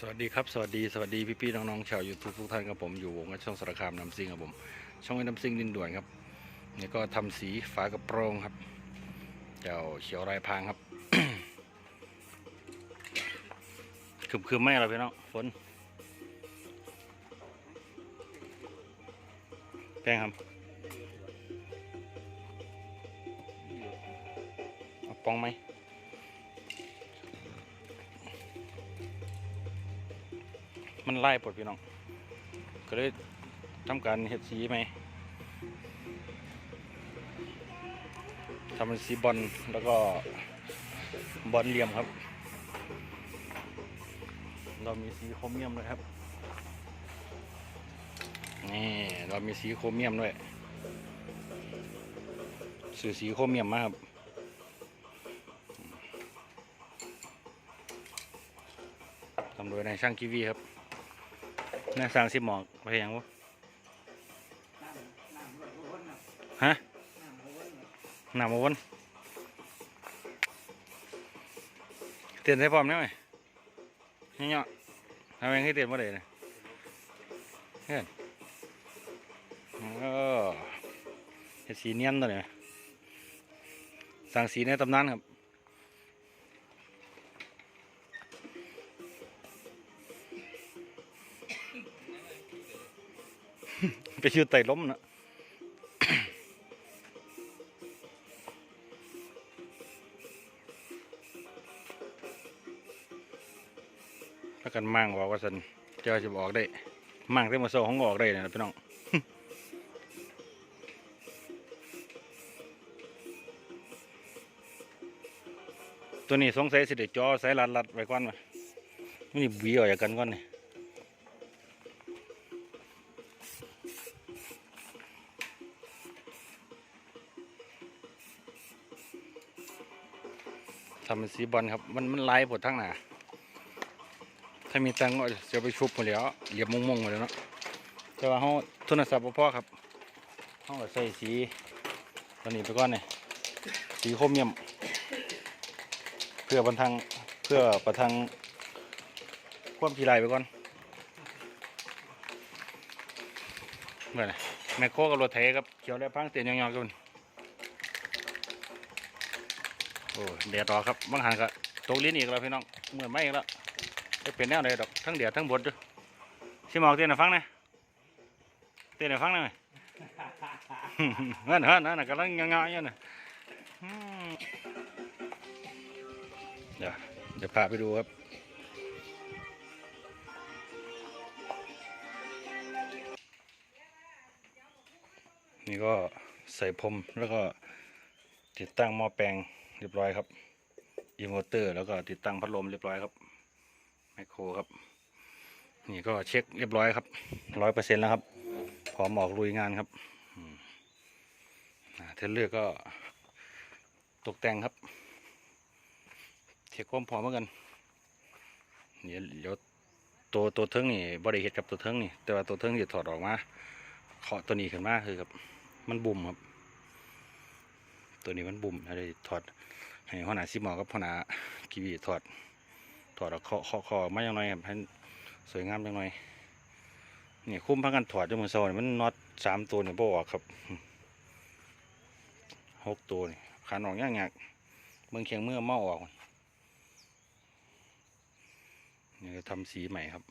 สวัสดีครับสวัสดีสวัสดีพี่ๆน้องๆชาวยูทูบทุกท่านครับผมอยู่วงช่องสารคามน้ำซิงครับผม ช่องน้ำซิงดินด่วนครับนี่ก็ทำสีฝากระโปรงครับ เจ้าเขียวลายพางครับคือคือไม่เราพี่น้องฝนแป้งครับเอาปองไหม มันไล่ปลดพี่น้อง ก็เลยทำการเห็ดสีไหมทำเป็นสีบอลแล้วก็บอลเหลี่ยมครับ เรามีสีโครเมียมด้วยครับ นี่ เรามีสีโครเมียมด้วยสื่อสีโครเมียมมากครับทำโดยนายช่างกีวีครับ น่าสร้างสิหมอกไปยังวะฮะหนามวนเตียนใส่พร้อมได้ไหมเนาะทำไมให้เตียนมาเลยนะเฮ้ยเออสีเนียนตัวเนี่ยสั่งสีในตำนานครับ ไปชื่อไต่ล้มนะถ้ากันมั่งบอกว่าสันเจ้าจะบอกได้ มั่งที่มาโซ่ของออกได้นะพี่น้องตัวนี้สงสัยสิเดจอสายลัดลัดไว้ก่อนวะมันนี่บีออกจากกันก่อนนี่ ทำเป็นสีบอลครับ มันมันไลายปวดทั้งหนาถ้ามีตังก็จะไปชุบหมดแล้วเหลียบมงๆหมดแล้วเนาะแต่ว่าเขาโทรศัพท์บ่พอครับเขาก็ใส่สีตัวนี้ไปก่อนเนี่ยสีโครเมียม เพื่อบรรทังเพื่อประทังความพีลายไปก่อนเมื่อไหร่แมคโครกับรถไถครับเขียวแล้วพังเตียนยองๆกัน โอ้แดดออครับบางหันก็ตกลิ้นอีกแล้วพี่น้องเหมือนไม่อีกแล้วจะเป็นแนวไหนดอกทั้งเดียดทั้งบดด้วยชิมออกเต้นฟังหนะเต้นฟังหน่อยเฮ้ยเฮ้ยนั่นน่ะกำลังงงๆอยู่นะเดี๋ยวเดี๋ยวพาไปดูครับนี่ก็ใส่พรมแล้วก็ติดตั้งหม้อแปลง เรียบร้อยครับอินเวอร์เตอร์แล้วก็ติดตั้งพัดลมเรียบร้อยครับไมโครครับ นี่ก็เช็คเรียบร้อยครับร้อยเปอร์เซ็นต์แล้วครับ พร้อมออกลุยงานครับเทเลอร์ก็ตกแต่งครับ เช็คความพร้อมเหมือนกันเดี๋ยวเดี๋ยวตัวตัวเทิงนี่บริเหตุกับตัวเทิงนี่ แต่ว่าตัวเทิงจะถอดออกมาเคาะตัวนี้ขึ้นมาคือครับ มันบุ่มครับ ตัวนี้มันบุ่มอะไรถอดให้หัวหน้าซิหมอกับหัวหน้ากีวีถอดถอดเอาเคาะเคาะเคาะมาอย่างไรครับให้สวยงามจังน่อยนี่คุ้มพักกันถอดจนมือโซ่นี่มันน็อตสามตัวนี่บ่ออกครับหกตัวนี่ขาหนองยางยากเมืองเคียงเมื่อเมาออกนี่ก็ทำสีใหม่ครับ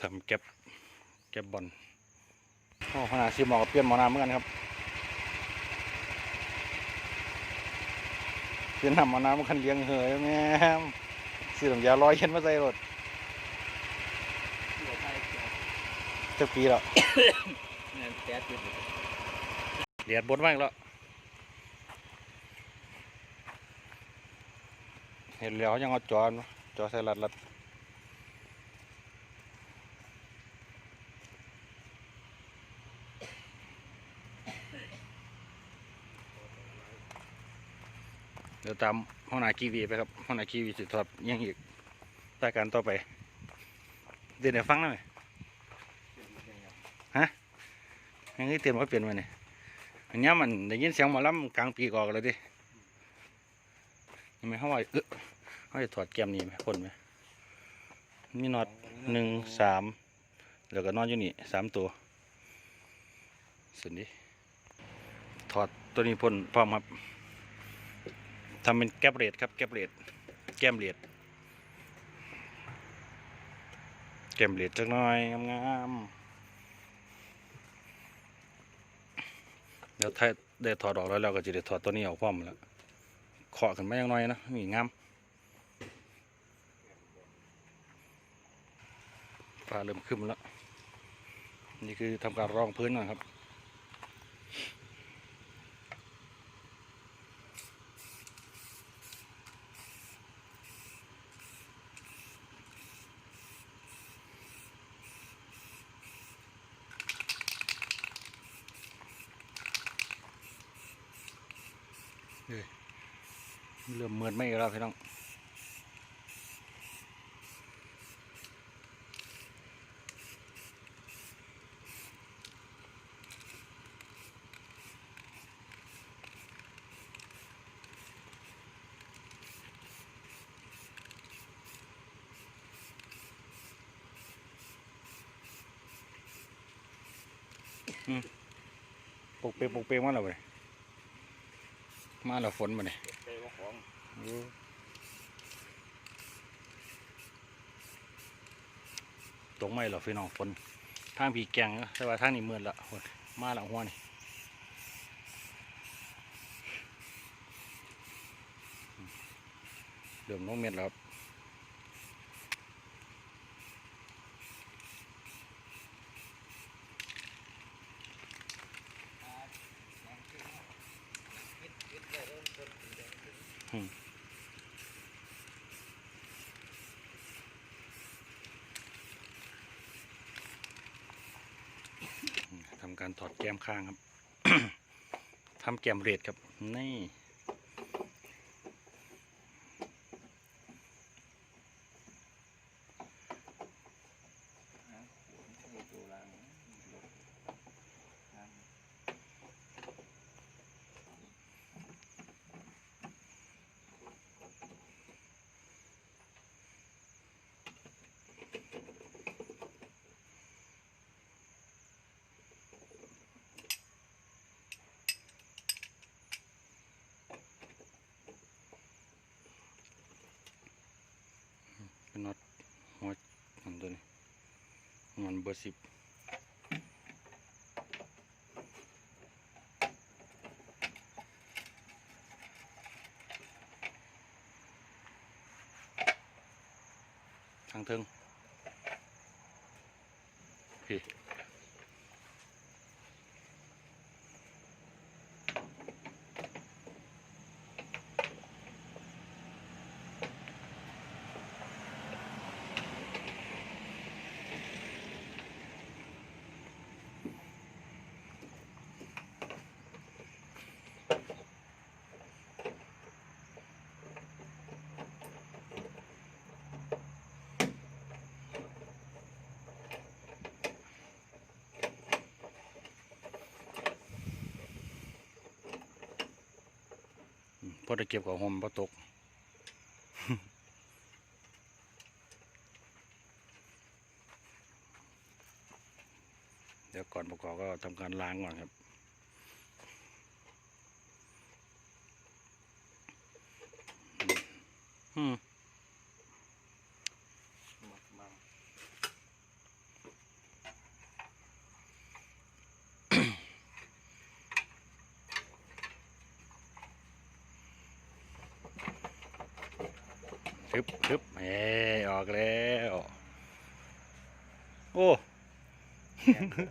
ทำแก็บแก็บบอล โอ้ขนาดซีหมอกับเปลี่ยนหมอน้ำเหมือนกันครับเปลี่ยนน้ำหมอน้ำมันคันเลี้ยงเหยแม่มซื้อน้ำยาลอยเข็นมาใส่รถจะปีแล้วแก๊สอยู่เดียดบดมากแล้วเห็นแล้วยังเอาจอเนาะจอใส่รัดรัด ดี๋ยวตามห้องนากีวีไปครับห้องนากีวีสิทอดยังอีกรายการต่อไป เดี๋ยวเดี๋ยวฟังหน่อยฮะยังนี้เตรียมว่าเปลี่ยนมาเนี่ยอันนี้มันได้ยินเสียงหมอลำกลางปีกออกเลยดิเห็นไหมเข้าว่าเออเขาจะถอดแกมนี่ไหมพ่นไหมนี่น็อตหนึ่งสามแล้วก็นอตอยู่นี่สามตัวสุดดิถอดตัวนี้พ่นพร้อมครับ ทำเป็นแก๊บเรดครับแก๊บเรดแก้มเรดแก้มเรดจักหน่อยงามๆเดี๋ยวถ้าได้ถอดออกแล้วเราก็จะได้ถอดตัวนี้ออกพร้อมแล้วเคาะขึ้นมาอย่างน้อยนะนี่งามฟ้าเริ่มขึ้นแล้ว นี่คือทำการรองพื้นก่อนครับ เริ่มเมือนไม่แล้วพี่น้องอืมปลุกเปปลุกเปมาแล้วเว้ยมาแล้วฝนมาเนี่ย ไปว่าของตรงไม่หรอพี่น้องฝนทางผีแกงนะแต่ว่าทางนี้เมืดละโอ้ยมาหละหัวนี่เดิมน้องเม็ดแล้วครับทำการ ถอดแก้มข้างครับทำแก้มเรดครับ นี่ ตัวล่างล่าง เป็นน็อตหัวมันตัวนี้ มันเบอร์สิบทางเทิงพี่ อืมพอได้เก็บกับหอมพอตกเดี๋ยวก่อนประกอบก็ทำการล้างก่อนครับ ทึบทึบเอ้ออกแล้วโอ้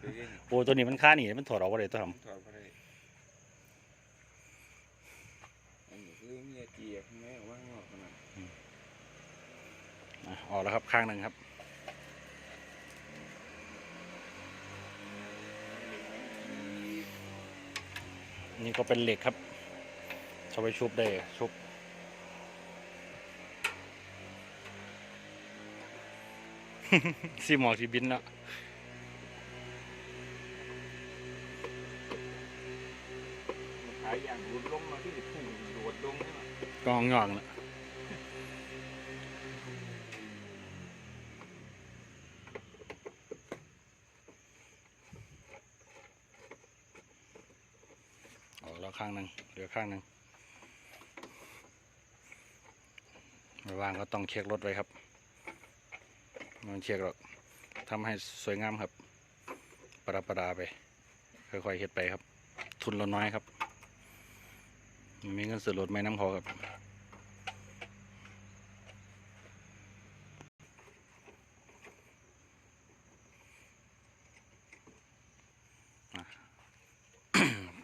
ไปเรื่อยโอ้ตัวนี้มันค่าหนีมันถอดออกมาเลยตัวทถอดไปได้อันนี้คือเมียเจียกแม่ว่างอกขนาดำอะออกแล้วครับข้างหนึ่งครับนี่ก็เป็นเหล็กครับชเอาไปชุบได้ชุบ สีหมอกที่บินละกองงหองอกละออกแล้วข้างหนึ่งเหลือข้างหนึ่งระวังก็ต้องเช็ครถไว้ครับ ไมันเช็คหรอกทำให้สวยงามครับประดับประดาไปค่อยๆเฮ็ดไปครับ ทุนเราน้อยครับ มีเงินซื้อรถไม่น้ำพอครับ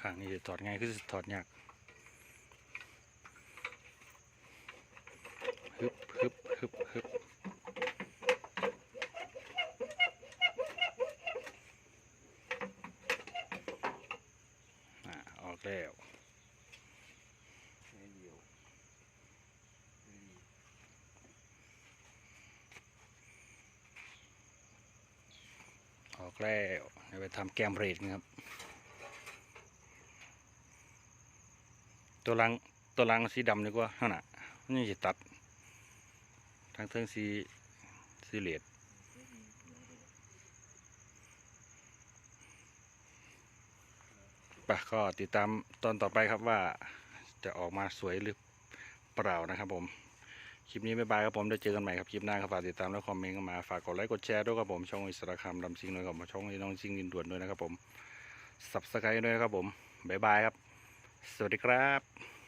ข้างนี้จะถอดง่ายคือถอดยากฮึบฮึบฮึบฮึบอ่าออกแล้ว แค่เดียวอืม ออก แล้วไปทำแกมเบรดนะครับ ตัวลังตัวลังสีดำดีกว่าขนาดนี่จะตัด ทั้งเทิงสีสีเหลียดปะก็ติดตามตอนต่อไปครับว่าจะออกมาสวยหรือเปล่านะครับผม คลิปนี้บ๊ายบายครับผมได้เจอกันใหม่ครับคลิปหน้าครับฝากติดตามและคอมเมนต์กันมาฝากกดไลค์กดแชร์ด้วยครับผมช่องอิสระคำดำซิงด้วยครับผมช่องน้องซิงดินด่วนด้วยนะครับผมสับสไครด้วยครับผมบ๊ายบายครับ สวัสดีครับ